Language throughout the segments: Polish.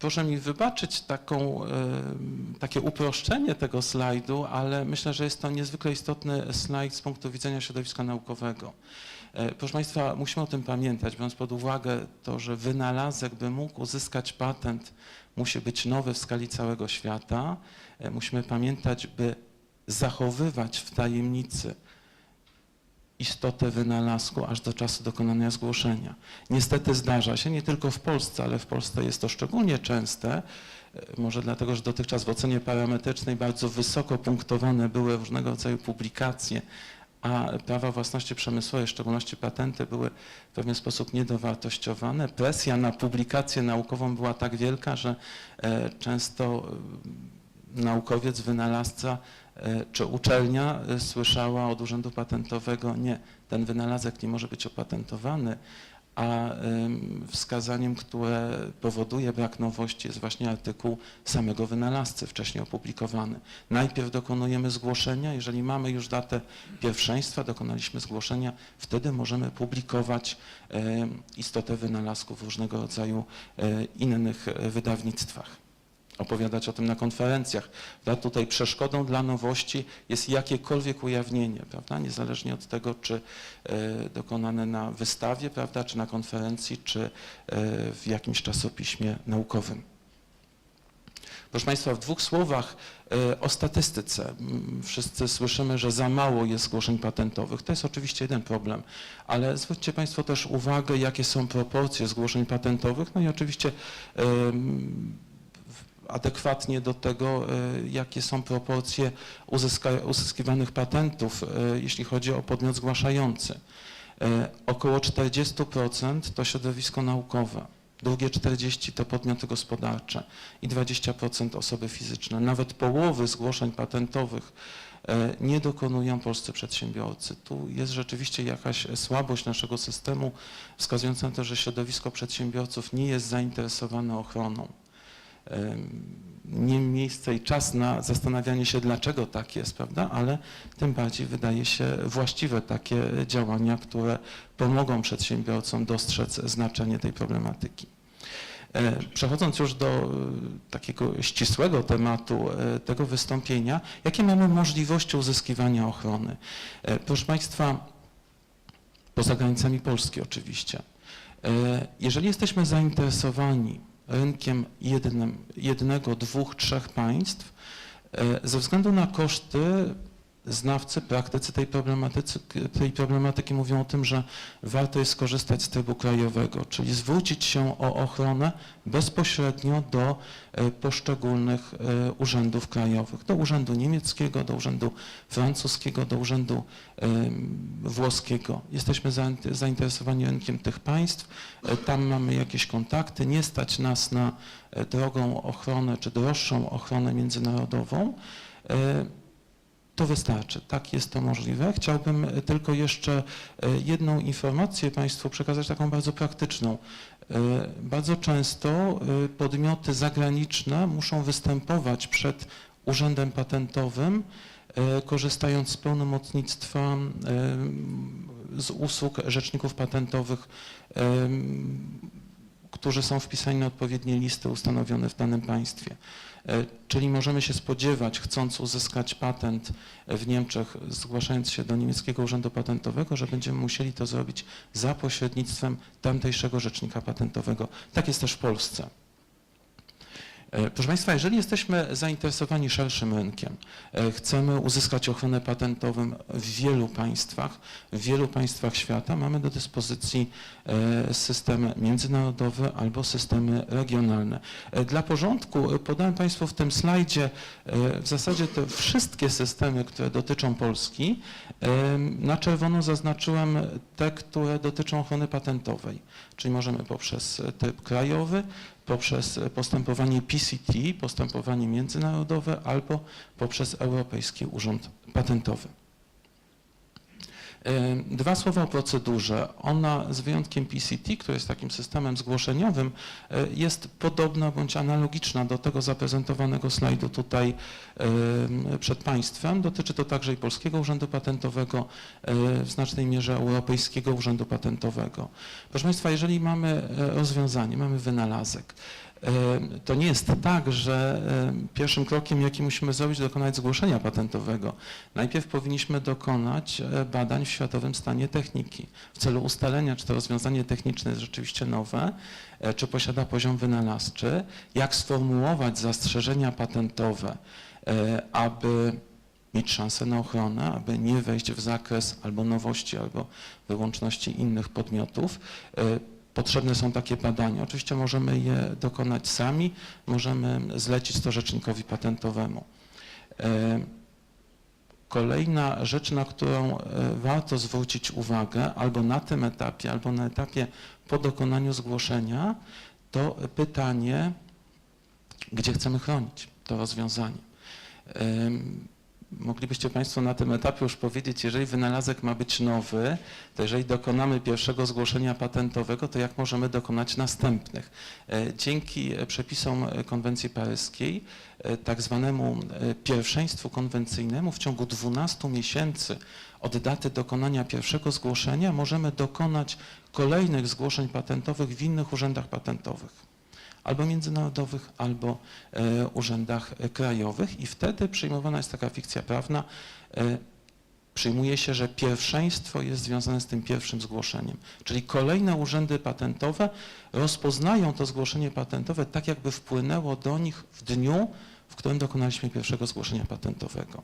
Proszę mi wybaczyć taką, e, takie uproszczenie tego slajdu, ale myślę, że jest to niezwykle istotny slajd z punktu widzenia środowiska naukowego. E, Proszę Państwa, musimy o tym pamiętać, biorąc pod uwagę to, że wynalazek, by mógł uzyskać patent, musi być nowy w skali całego świata. E, Musimy pamiętać, by zachowywać w tajemnicy istotę wynalazku aż do czasu dokonania zgłoszenia. Niestety zdarza się, nie tylko w Polsce, ale w Polsce jest to szczególnie częste, e, może dlatego, że dotychczas w ocenie parametrycznej bardzo wysoko punktowane były różnego rodzaju publikacje, a prawa własności przemysłowej, w szczególności patenty, były w pewien sposób niedowartościowane. Presja na publikację naukową była tak wielka, że e, często e, naukowiec, wynalazca czy uczelnia e, słyszała od Urzędu Patentowego, nie, ten wynalazek nie może być opatentowany, a em, wskazaniem, które powoduje brak nowości jest właśnie artykuł samego wynalazcy wcześniej opublikowany. Najpierw dokonujemy zgłoszenia, jeżeli mamy już datę pierwszeństwa, dokonaliśmy zgłoszenia, wtedy możemy publikować istotę wynalazku w różnego rodzaju e, innych e, wydawnictwach opowiadać o tym na konferencjach. Prawda? Tutaj przeszkodą dla nowości jest jakiekolwiek ujawnienie, prawda? niezależnie od tego, czy e, dokonane na wystawie, prawda? czy na konferencji, czy e, w jakimś czasopiśmie naukowym. Proszę Państwa, w dwóch słowach e, o statystyce. Wszyscy słyszymy, że za mało jest zgłoszeń patentowych. To jest oczywiście jeden problem, ale zwróćcie Państwo też uwagę, jakie są proporcje zgłoszeń patentowych, no i oczywiście adekwatnie do tego, e, jakie są proporcje uzyskiwanych patentów, e, jeśli chodzi o podmiot zgłaszający. E, Około 40% to środowisko naukowe, drugie 40% to podmioty gospodarcze i 20% osoby fizyczne. Nawet połowy zgłoszeń patentowych nie dokonują polscy przedsiębiorcy. Tu jest rzeczywiście jakaś słabość naszego systemu, wskazująca na to, że środowisko przedsiębiorców nie jest zainteresowane ochroną. Nie miejsce i czas na zastanawianie się, dlaczego tak jest, prawda? Ale tym bardziej wydaje się właściwe takie działania, które pomogą przedsiębiorcom dostrzec znaczenie tej problematyki. E, Przechodząc już do e, takiego ścisłego tematu e, tego wystąpienia, jakie mamy możliwości uzyskiwania ochrony? Proszę Państwa, poza granicami Polski oczywiście. Jeżeli jesteśmy zainteresowani rynkiem jednym, jednego, dwóch, trzech państw, e, ze względu na koszty znawcy, praktycy tej problematyki, tej problematyki mówią o tym, że warto jest skorzystać z trybu krajowego, czyli zwrócić się o ochronę bezpośrednio do e, poszczególnych e, urzędów krajowych, do urzędu niemieckiego, do urzędu francuskiego, do urzędu włoskiego. Jesteśmy zain- zainteresowani rynkiem tych państw, e, tam mamy jakieś kontakty, nie stać nas na drogą ochronę czy droższą ochronę międzynarodową. To wystarczy, tak jest to możliwe. Chciałbym tylko jeszcze e, jedną informację Państwu przekazać, taką bardzo praktyczną. E, Bardzo często e, podmioty zagraniczne muszą występować przed Urzędem Patentowym, korzystając z pełnomocnictwa z usług rzeczników patentowych, którzy są wpisani na odpowiednie listy ustanowione w danym państwie. E, Czyli możemy się spodziewać, chcąc uzyskać patent w Niemczech, zgłaszając się do niemieckiego urzędu patentowego, że będziemy musieli to zrobić za pośrednictwem tamtejszego rzecznika patentowego. Tak jest też w Polsce. E, Proszę Państwa, jeżeli jesteśmy zainteresowani szerszym rynkiem, e, chcemy uzyskać ochronę patentową w wielu państwach, w wielu państwach świata, mamy do dyspozycji e, systemy międzynarodowe albo systemy regionalne. Dla porządku podałem Państwu w tym slajdzie w zasadzie te wszystkie systemy, które dotyczą Polski. Na czerwono zaznaczyłem te, które dotyczą ochrony patentowej, czyli możemy poprzez tryb krajowy, poprzez postępowanie PCT, postępowanie międzynarodowe albo poprzez Europejski Urząd Patentowy. Dwa słowa o procedurze. Ona z wyjątkiem PCT, który jest takim systemem zgłoszeniowym, e, jest podobna bądź analogiczna do tego zaprezentowanego slajdu tutaj przed Państwem. Dotyczy to także i Polskiego Urzędu Patentowego, e, w znacznej mierze Europejskiego Urzędu Patentowego. Proszę Państwa, jeżeli mamy e, rozwiązanie, mamy wynalazek, To nie jest tak, że pierwszym krokiem, jaki musimy zrobić, dokonać zgłoszenia patentowego. Najpierw powinniśmy dokonać e, badań w światowym stanie techniki w celu ustalenia, czy to rozwiązanie techniczne jest rzeczywiście nowe, e, czy posiada poziom wynalazczy, jak sformułować zastrzeżenia patentowe, e, aby mieć szansę na ochronę, aby nie wejść w zakres albo nowości, albo wyłączności innych podmiotów. E, Potrzebne są takie badania. Oczywiście możemy je dokonać sami, możemy zlecić to rzecznikowi patentowemu. E, Kolejna rzecz, na którą e, warto zwrócić uwagę, albo na tym etapie, albo na etapie po dokonaniu zgłoszenia, to pytanie, gdzie chcemy chronić to rozwiązanie. Moglibyście Państwo na tym etapie już powiedzieć, jeżeli wynalazek ma być nowy, to jeżeli dokonamy pierwszego zgłoszenia patentowego, to jak możemy dokonać następnych? E, Dzięki przepisom konwencji paryskiej, e, tak zwanemu e, pierwszeństwu konwencyjnemu w ciągu 12 miesięcy od daty dokonania pierwszego zgłoszenia możemy dokonać kolejnych zgłoszeń patentowych w innych urzędach patentowych albo międzynarodowych, albo e, urzędach e, krajowych i wtedy przyjmowana jest taka fikcja prawna, e, przyjmuje się, że pierwszeństwo jest związane z tym pierwszym zgłoszeniem. Czyli kolejne urzędy patentowe rozpoznają to zgłoszenie patentowe tak, jakby wpłynęło do nich w dniu, którym dokonaliśmy pierwszego zgłoszenia patentowego.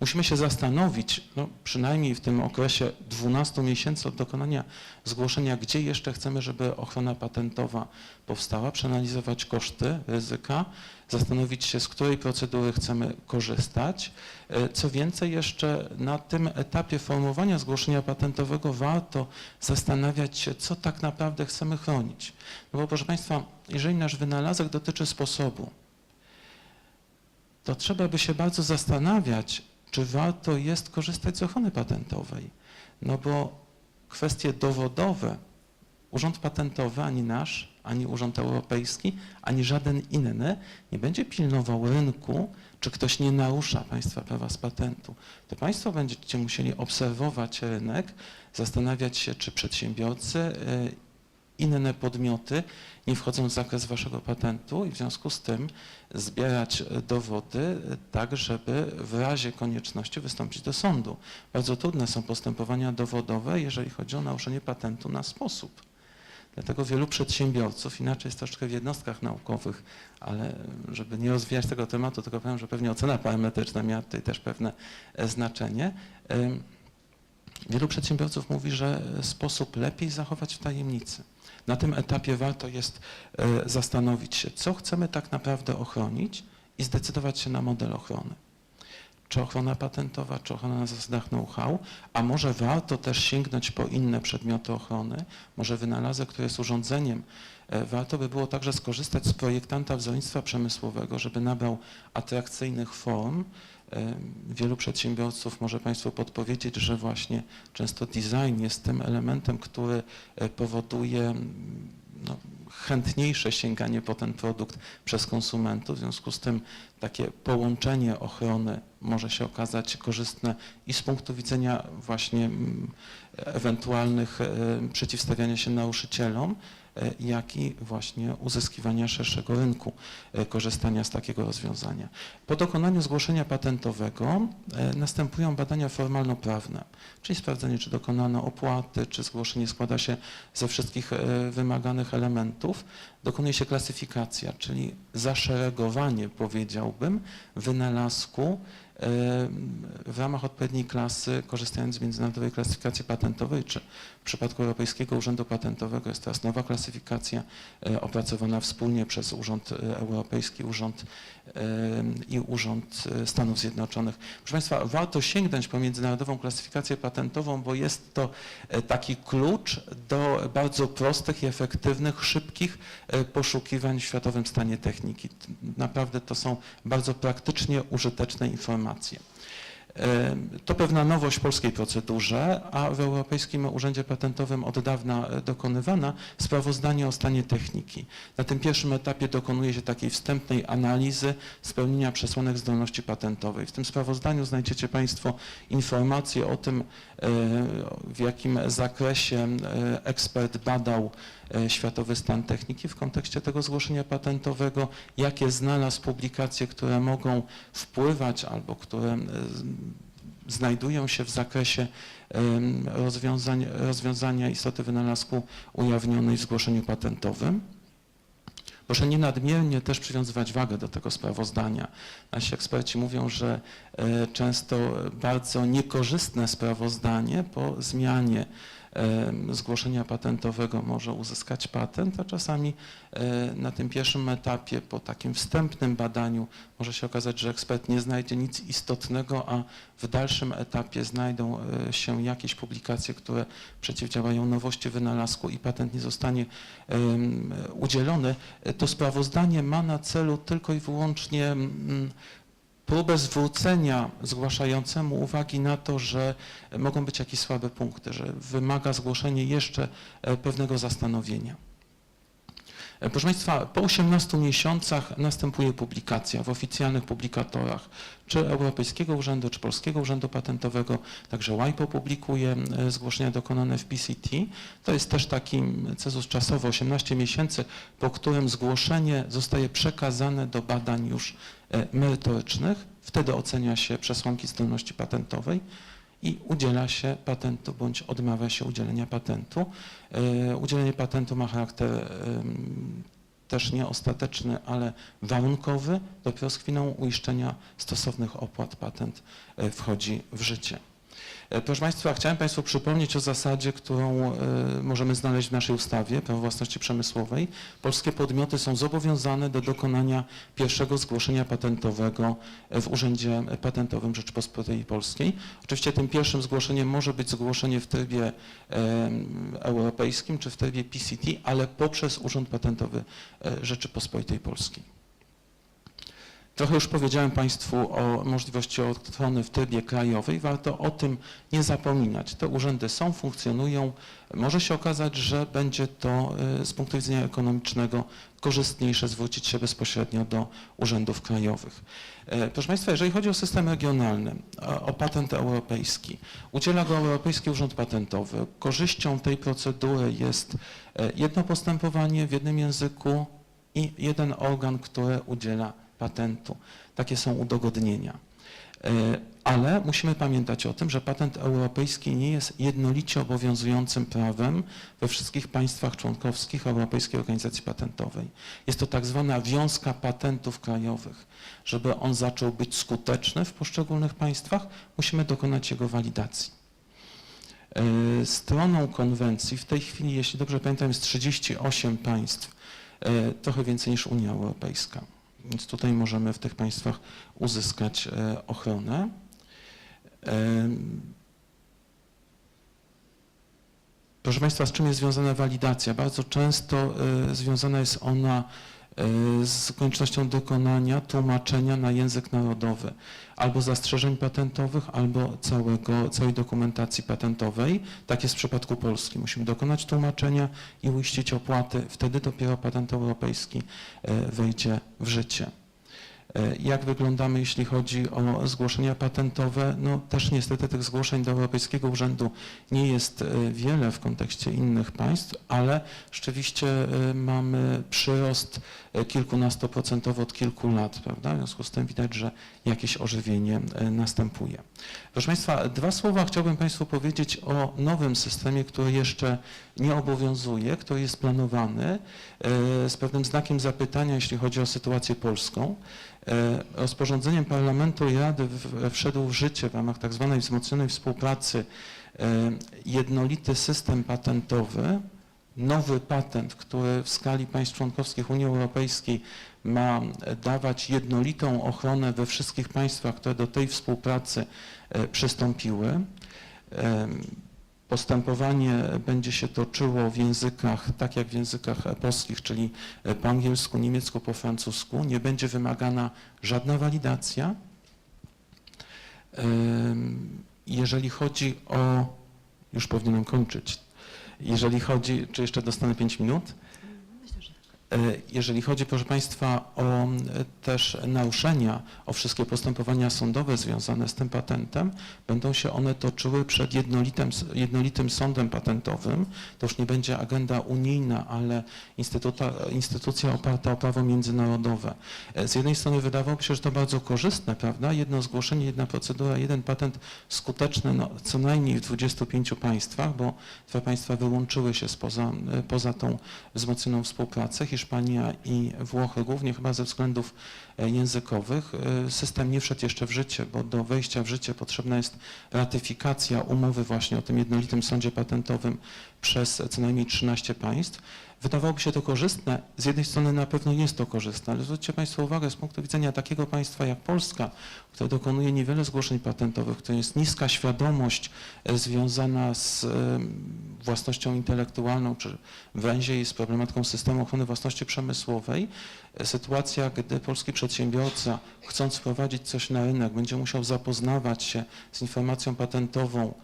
Musimy się zastanowić, no, przynajmniej w tym okresie 12 miesięcy od dokonania zgłoszenia, gdzie jeszcze chcemy, żeby ochrona patentowa powstała, przeanalizować koszty, ryzyka, zastanowić się, z której procedury chcemy korzystać. E, Co więcej, jeszcze na tym etapie formułowania zgłoszenia patentowego warto zastanawiać się, co tak naprawdę chcemy chronić. No bo proszę Państwa, jeżeli nasz wynalazek dotyczy sposobu, to trzeba by się bardzo zastanawiać, czy warto jest korzystać z ochrony patentowej. No bo kwestie dowodowe Urząd Patentowy, ani nasz, ani Urząd Europejski, ani żaden inny nie będzie pilnował rynku, czy ktoś nie narusza Państwa prawa z patentu. To Państwo będziecie musieli obserwować rynek, zastanawiać się, czy przedsiębiorcy, y, inne podmioty nie wchodzą w zakres Waszego patentu i w związku z tym zbierać dowody tak, żeby w razie konieczności wystąpić do sądu. Bardzo trudne są postępowania dowodowe, jeżeli chodzi o naruszenie patentu na sposób. Dlatego wielu przedsiębiorców, inaczej jest troszkę w jednostkach naukowych, ale żeby nie rozwijać tego tematu, tylko powiem, że pewnie ocena parametryczna miała tutaj też pewne e, znaczenie. Wielu przedsiębiorców mówi, że sposób lepiej zachować w tajemnicy. Na tym etapie warto jest e, zastanowić się, co chcemy tak naprawdę ochronić i zdecydować się na model ochrony. Czy ochrona patentowa, czy ochrona na zasadach know-how, a może warto też sięgnąć po inne przedmioty ochrony, może wynalazek, który jest urządzeniem. E, Warto by było także skorzystać z projektanta wzornictwa przemysłowego, żeby nabrał atrakcyjnych form. Wielu przedsiębiorców może Państwu podpowiedzieć, że właśnie często design jest tym elementem, który e, powoduje no, chętniejsze sięganie po ten produkt przez konsumentów. W związku z tym takie połączenie ochrony może się okazać korzystne i z punktu widzenia właśnie ewentualnych e, przeciwstawiania się naruszycielom, jak i właśnie uzyskiwania szerszego rynku e, korzystania z takiego rozwiązania. Po dokonaniu zgłoszenia patentowego e, następują badania formalno-prawne, czyli sprawdzenie, czy dokonano opłaty, czy zgłoszenie składa się ze wszystkich e, wymaganych elementów. Dokonuje się klasyfikacja, czyli zaszeregowanie, powiedziałbym, wynalazku e, w ramach odpowiedniej klasy, korzystając z międzynarodowej klasyfikacji patentowej, czy w przypadku Europejskiego Urzędu Patentowego jest teraz nowa klasyfikacja e, opracowana wspólnie przez Urząd e, Europejski, Urząd e, i Urząd Stanów Zjednoczonych. Proszę Państwa, warto sięgnąć po międzynarodową klasyfikację patentową, bo jest to taki klucz do bardzo prostych i efektywnych, szybkich poszukiwań w światowym stanie techniki. Naprawdę to są bardzo praktycznie użyteczne informacje. To pewna nowość w polskiej procedurze, a w Europejskim Urzędzie Patentowym od dawna e, dokonywana sprawozdanie o stanie techniki. Na tym pierwszym etapie dokonuje się takiej wstępnej analizy spełnienia przesłanek zdolności patentowej. W tym sprawozdaniu znajdziecie Państwo informacje o tym, e, w jakim zakresie e, ekspert badał światowy stan techniki w kontekście tego zgłoszenia patentowego, jakie znalazł publikacje, które mogą wpływać albo które e, znajdują się w zakresie rozwiązań, rozwiązania istoty wynalazku ujawnionej w zgłoszeniu patentowym. Proszę nie nadmiernie też przywiązywać wagę do tego sprawozdania. Nasi eksperci mówią, że e, często bardzo niekorzystne sprawozdanie po zmianie zgłoszenia patentowego może uzyskać patent, a czasami na tym pierwszym etapie, po takim wstępnym badaniu, może się okazać, że ekspert nie znajdzie nic istotnego, a w dalszym etapie znajdą e, się jakieś publikacje, które przeciwdziałają nowości wynalazku i patent nie zostanie udzielony. E, To sprawozdanie ma na celu tylko i wyłącznie mm, próbę zwrócenia zgłaszającemu uwagi na to, że mogą być jakieś słabe punkty, że wymaga zgłoszenie jeszcze e, pewnego zastanowienia. E, Proszę Państwa, po 18 miesiącach następuje publikacja w oficjalnych publikatorach, czy Europejskiego Urzędu, czy Polskiego Urzędu Patentowego, także WIPO publikuje e, zgłoszenia dokonane w PCT. To jest też taki cezus czasowy, 18 miesięcy, po którym zgłoszenie zostaje przekazane do badań już e, merytorycznych. Wtedy ocenia się przesłanki zdolności patentowej i udziela się patentu bądź odmawia się udzielenia patentu. E, Udzielenie patentu ma charakter też nie ostateczny, ale warunkowy. Dopiero z chwilą uiszczenia stosownych opłat patent e, wchodzi w życie. E, Proszę Państwa, chciałem Państwu przypomnieć o zasadzie, którą e, możemy znaleźć w naszej ustawie Prawo własności przemysłowej. Polskie podmioty są zobowiązane do dokonania pierwszego zgłoszenia patentowego e, w Urzędzie Patentowym Rzeczypospolitej Polskiej. Oczywiście tym pierwszym zgłoszeniem może być zgłoszenie w trybie em, europejskim czy w trybie PCT, ale poprzez Urząd Patentowy e, Rzeczypospolitej Polskiej. Trochę już powiedziałem Państwu o możliwości ochrony w trybie krajowej. Warto o tym nie zapominać. Te urzędy są, funkcjonują. Może się okazać, że będzie to y, z punktu widzenia ekonomicznego korzystniejsze zwrócić się bezpośrednio do urzędów krajowych. E, Proszę Państwa, jeżeli chodzi o system regionalny, o, patent europejski, udziela go Europejski Urząd Patentowy. Korzyścią tej procedury jest e, jedno postępowanie w jednym języku i jeden organ, który udziela patentu. Takie są udogodnienia. E, Ale musimy pamiętać o tym, że patent europejski nie jest jednolicie obowiązującym prawem we wszystkich państwach członkowskich Europejskiej Organizacji Patentowej. Jest to tak zwana wiązka patentów krajowych. Żeby on zaczął być skuteczny w poszczególnych państwach, musimy dokonać jego walidacji. E, Stroną konwencji w tej chwili, jeśli dobrze pamiętam, jest 38 państw, e, trochę więcej niż Unia Europejska. Więc tutaj możemy w tych państwach uzyskać e, ochronę. Proszę Państwa, z czym jest związana walidacja? Bardzo często e, związana jest ona z koniecznością dokonania tłumaczenia na język narodowy albo zastrzeżeń patentowych, albo całego, całej dokumentacji patentowej. Tak jest w przypadku Polski. Musimy dokonać tłumaczenia i uiścić opłaty. Wtedy dopiero patent europejski e, wejdzie w życie. E, Jak wyglądamy, jeśli chodzi o zgłoszenia patentowe? No też niestety tych zgłoszeń do Europejskiego Urzędu nie jest wiele w kontekście innych państw, ale rzeczywiście mamy przyrost e, kilkunastoprocentowy od kilku lat, prawda? W związku z tym widać, że jakieś ożywienie e, następuje. Proszę Państwa, dwa słowa chciałbym Państwu powiedzieć o nowym systemie, który jeszcze nie obowiązuje, który jest planowany e, z pewnym znakiem zapytania, jeśli chodzi o sytuację polską. Rozporządzeniem Parlamentu i Rady wszedł w życie w ramach tak zwanej wzmocnionej współpracy jednolity system patentowy, nowy patent, który w skali państw członkowskich Unii Europejskiej ma dawać jednolitą ochronę we wszystkich państwach, które do tej współpracy e, przystąpiły. Em, Postępowanie będzie się toczyło w językach, tak jak w językach polskich, czyli e, po angielsku, niemiecku, po francusku. Nie będzie wymagana żadna walidacja. Jeżeli chodzi o, już powinienem kończyć, jeżeli chodzi, czy jeszcze dostanę 5 minut? E, Jeżeli chodzi, proszę Państwa, o e, też naruszenia, o wszystkie postępowania sądowe związane z tym patentem, będą się one toczyły przed jednolitym, jednolitym sądem patentowym. To już nie będzie agenda unijna, ale instytucja oparta o prawo międzynarodowe. E, Z jednej strony wydawałoby się, że to bardzo korzystne, prawda? Jedno zgłoszenie, jedna procedura, jeden patent skuteczny no, co najmniej w 25 państwach, bo dwa państwa wyłączyły się spoza, poza tą wzmocnioną współpracę, Hiszpania i Włochy, głównie chyba ze względów e, językowych. E, System nie wszedł jeszcze w życie, bo do wejścia w życie potrzebna jest ratyfikacja umowy właśnie o tym jednolitym sądzie patentowym przez co najmniej 13 państw. Wydawałoby się to korzystne, z jednej strony na pewno jest to korzystne, ale zwróćcie Państwo uwagę z punktu widzenia takiego państwa jak Polska, które dokonuje niewiele zgłoszeń patentowych, które jest niska świadomość e, związana z e, własnością intelektualną, czy węziej z problematyką systemu ochrony własności przemysłowej, e, sytuacja, gdy polski przedsiębiorca, chcąc wprowadzić coś na rynek, będzie musiał zapoznawać się z informacją patentową,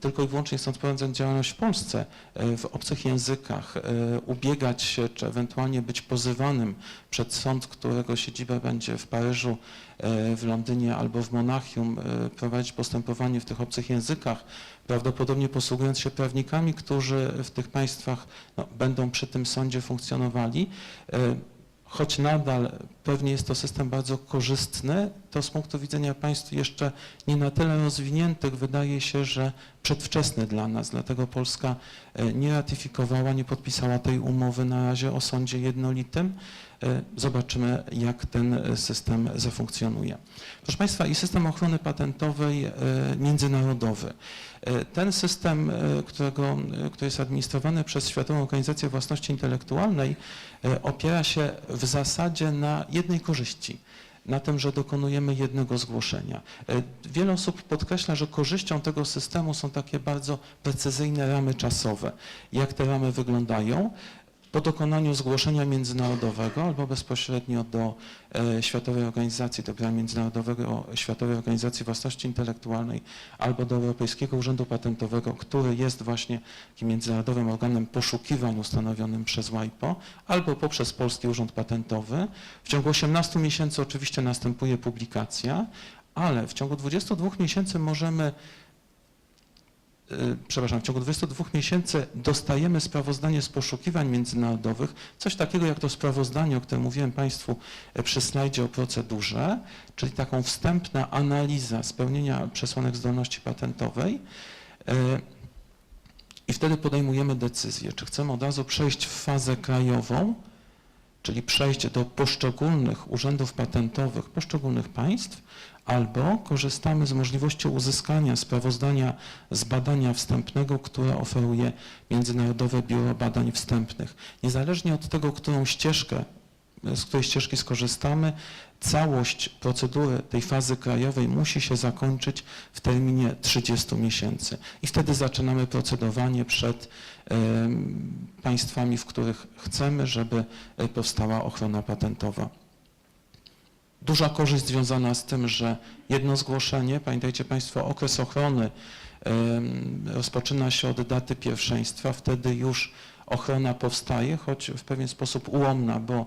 tylko i wyłącznie chcąc prowadzić działalność w Polsce, e, w obcych językach, e, ubiegać się, czy ewentualnie być pozywanym przed sąd, którego siedziba będzie w Paryżu, e, w Londynie albo w Monachium, e, prowadzić postępowanie w tych obcych językach, prawdopodobnie posługując się prawnikami, którzy w tych państwach no, będą przy tym sądzie funkcjonowali. Choć nadal pewnie jest to system bardzo korzystny, to z punktu widzenia państw jeszcze nie na tyle rozwiniętych wydaje się, że przedwczesny dla nas. Dlatego Polska e, nie ratyfikowała, nie podpisała tej umowy na razie o sądzie jednolitym. E, Zobaczymy, jak ten e, system zafunkcjonuje. Proszę Państwa, i system ochrony patentowej międzynarodowy. E, Ten system, e, którego, e, który jest administrowany przez Światową Organizację Własności Intelektualnej, opiera się w zasadzie na jednej korzyści na tym, że dokonujemy jednego zgłoszenia. Wiele osób podkreśla, że korzyścią tego systemu są takie bardzo precyzyjne ramy czasowe. Jak te ramy wyglądają? Po dokonaniu zgłoszenia międzynarodowego albo bezpośrednio do e, Światowej Organizacji, do Międzynarodowego Światowej Organizacji Własności Intelektualnej albo do Europejskiego Urzędu Patentowego, który jest właśnie takim międzynarodowym organem poszukiwań ustanowionym przez WIPO, albo poprzez Polski Urząd Patentowy. W ciągu 18 miesięcy oczywiście następuje publikacja, ale w ciągu 22 miesięcy możemy przepraszam, w ciągu 22 miesięcy dostajemy sprawozdanie z poszukiwań międzynarodowych, coś takiego jak to sprawozdanie, o którym mówiłem Państwu e, przy slajdzie o procedurze, czyli taką wstępna analiza spełnienia przesłanek zdolności patentowej. E, I wtedy podejmujemy decyzję, czy chcemy od razu przejść w fazę krajową, czyli przejść do poszczególnych urzędów patentowych poszczególnych państw, albo korzystamy z możliwości uzyskania sprawozdania z badania wstępnego, które oferuje Międzynarodowe Biuro Badań Wstępnych. Niezależnie od tego, którą ścieżkę, z której ścieżki skorzystamy, całość procedury tej fazy krajowej musi się zakończyć w terminie 30 miesięcy. I wtedy zaczynamy procedowanie przed em, państwami, w których chcemy, żeby e, powstała ochrona patentowa. Duża korzyść związana z tym, że jedno zgłoszenie, pamiętajcie Państwo, okres ochrony rozpoczyna się od daty pierwszeństwa, wtedy już ochrona powstaje, choć w pewien sposób ułomna, bo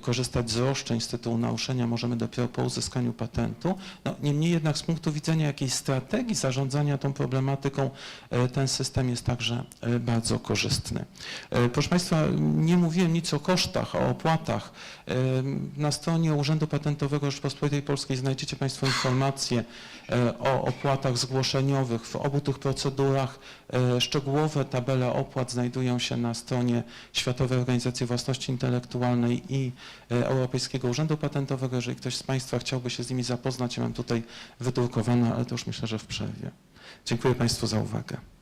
korzystać z roszczeń z tytułu naruszenia możemy dopiero po uzyskaniu patentu. No, niemniej jednak z punktu widzenia jakiejś strategii zarządzania tą problematyką e, ten system jest także e, bardzo korzystny. E, Proszę Państwa, nie mówiłem nic o kosztach, o opłatach. Na stronie Urzędu Patentowego Rzeczypospolitej Polskiej znajdziecie Państwo informacje o opłatach zgłoszeniowych. W obu tych procedurach szczegółowe tabele opłat znajdują się na stronie Światowej Organizacji Własności Intelektualnej i e, Europejskiego Urzędu Patentowego. Jeżeli ktoś z Państwa chciałby się z nimi zapoznać, ja mam tutaj wydrukowane, ale to już myślę, że w przerwie. Dziękuję Państwu za uwagę.